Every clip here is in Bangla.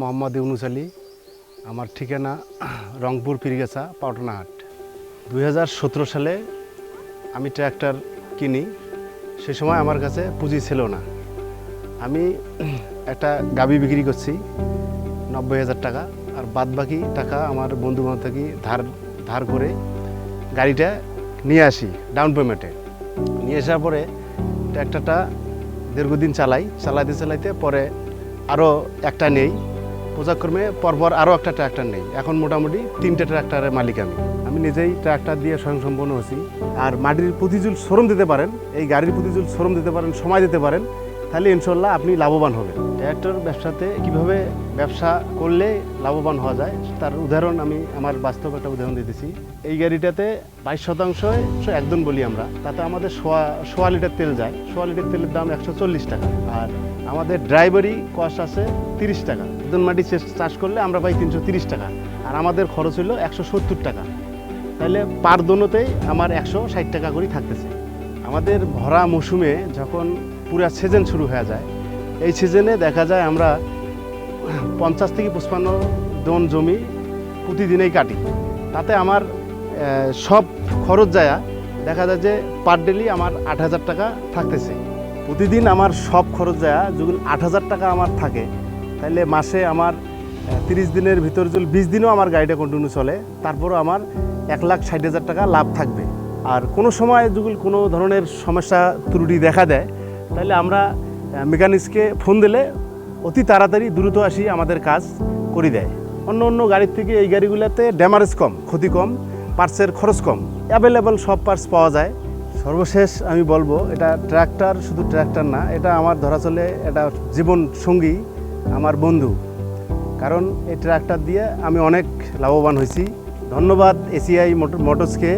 মোহাম্মদ ইউনুস আলী। আমার ঠিকানা রংপুর পিরিগাছা পাউটনাহাট দুই সালে আমি ট্র্যাক্টর কিনি। সে সময় আমার কাছে পুঁজি ছিল না। আমি একটা গাবি বিক্রি করছি, নব্বই হাজার টাকা। আর বাদ বাকি টাকা আমার বন্ধু বান্ধব থেকে ধার ধার করে গাড়িটা নিয়ে আসি, ডাউন পেমেন্টে। নিয়ে আসার পরে ট্র্যাক্টরটা দীর্ঘদিন চালাই, চালাইতে চালাইতে পরে আরও একটা নেই। পূজাক্রমে পরপর আরও একটা ট্র্যাক্টর নেই। এখন মোটামুটি তিনটে ট্র্যাক্টরের মালিক আমি। আমি নিজেই ট্র্যাক্টর দিয়ে স্বয়ংসম্পন্ন হয়েছি। আর মাটির প্রতিজুল শ্রম দিতে পারেন, এই গাড়ির প্রতিজুল শ্রম দিতে পারেন, সময় দিতে পারেন তাহলে ইনশাল্লাহ আপনি লাভবান হবেন। ট্র্যাক্টর ব্যবসাতে কীভাবে ব্যবসা করলে লাভবান হওয়া যায়, তার উদাহরণ আমি আমার বাস্তব একটা উদাহরণ দিতেছি। এই গাড়িটাতে বাইশ শতাংশ একদম বলি আমরা, তাতে আমাদের সোয়া সোয়া লিটার তেল যায়। সোয়া লিটার তেলের দাম একশো চল্লিশ টাকা। আর আমাদের ড্রাইভারি কস্ট আছে তিরিশ টাকা। একদম মাটি চাষ- করলে আমরা পাই তিনশো তিরিশ টাকা। আর আমাদের খরচ হলো একশো সত্তর টাকা। তাহলে পার দোনোতেই আমার একশো ষাট টাকা করেই থাকতেছে। আমাদের ভরা মৌসুমে যখন পুরা সিজন শুরু হয়ে যায়। এই সিজনে দেখা যায় আমরা পঞ্চাশ থেকে পঁচপান্ন দন জমি প্রতিদিনেই কাটি। তাতে আমার সব খরচ যায়, দেখা যায় যে পার ডেলি আমার আট হাজার টাকা থাকতেছে। প্রতিদিন আমার সব খরচ যায়, যখন আট হাজার টাকা আমার থাকে তাহলে মাসে আমার তিরিশ দিনের ভিতর যদি বিশ দিনও আমার গাড়িটা কন্টিনিউ চলে, তারপরও আমার এক লাখ ষাট হাজার টাকা লাভ থাকবে। আর কোনো সময় যদি কোনো ধরনের সমস্যা, ত্রুটি দেখা দেয় তাহলে আমরা মেকানিক্সকে ফোন দিলে অতি তাড়াতাড়ি দ্রুত আসি আমাদের কাজ করে দেয়। অন্য অন্য গাড়ির থেকে এই গাড়িগুলোতে ড্যামারেজ কম, ক্ষতি কম, পার্টসের খরচ কম। অ্যাভেলেবল সব পার্টস পাওয়া যায়। সর্বশেষ আমি বলব, এটা ট্র্যাক্টর শুধু ট্র্যাক্টর না, এটা আমার ধরা চলে, এটা জীবন সঙ্গী আমার বন্ধু। কারণ এই ট্র্যাক্টর দিয়ে আমি অনেক লাভবান হয়েছি। ধন্যবাদ এসিআই মোটরসকে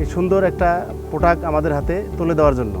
এই সুন্দর একটা প্রোডাক্ট আমাদের হাতে তুলে দেওয়ার জন্য।